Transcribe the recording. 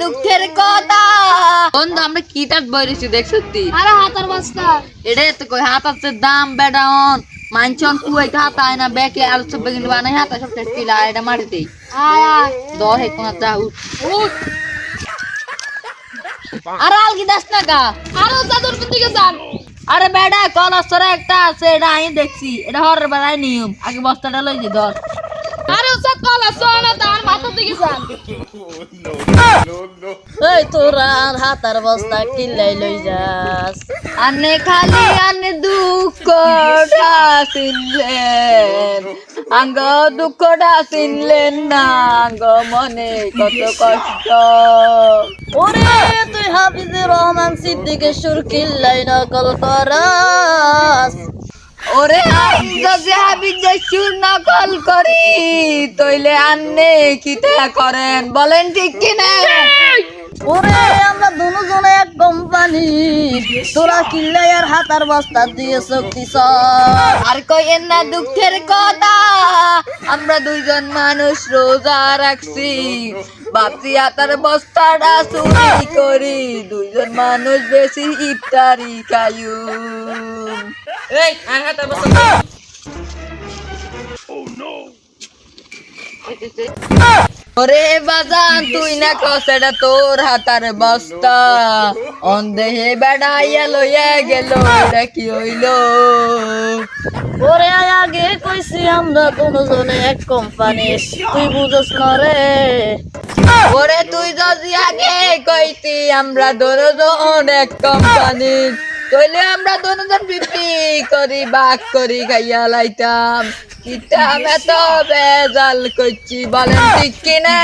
দুঃখের কথা। বন্ধু আমরা কিটার বইরেছি দেখছ তুই আরে হাতার বস্তা। এটা তো কই হাত আছে দাম বেডাউন মানছন কুয়াই হাত আয় না বেকে আর সব বেগিন বানাই হাত সব টেস্ট কিলা এটা মারি দেই আয় আয়। দর হে কোন যা উঠ। উঠ। আরে আলগি দাস না গা। আরে চাদর দিকে যান। আরে বেডা কলস্তরে একটা আছে এটা আমি দেখছি। এটা হরের বেড়ায় নিয়ম। আগে বস্তাটা লই দি ধর। এই তোরা হাতার বস্তা কিল্লাই লই যাস। আনে খালি আনে দুঃখ ডাসিলেন আঙ্গ দুঃখটা চিনলেন না, আঙ্গ মনে কত কষ্ট। ওরে তুই হাফিজুর রহমান সিদ্দিকের সুর কিল্লাই নকল করাস। ওরে যদি আমি যে সুর নকল করি তইলে আন্নে কিতা করেন? বলেন ঠিক কিনা? ওরে আমরা দুজনে এক কোম্পানি। তোরা কিল্লাই আর হাতার বস্তা দিয়ে শক্তি আর কইেন না দুঃখের কথা? আমরা দুইজন মানুষ রোজা রাখছি। ভাবছি আতার বস্তাটা চুরি করি। দুইজন মানুষ বেশি ইফতারি খাইউ এই হাতার বস্তা ওরে বাজান, তুই না কসেটা তোর হাতার বস্তা। অন্ধে বেড়াইয়া লইয়া গেল, এটা কি হইল? ওরে আগে কইছি, আমরা দুজনে এক কোম্পানি তুই বুঝস না রে। ওরে তুই যদি আগে কইতি, আমরা দুজন এক কোম্পানি তইলে আমরা দুজন বিক্রি করি বাক করি, খাইয়া লাইতাম। কিটা আমি তো বেজাল করছি বলেন ঠিক কিনা?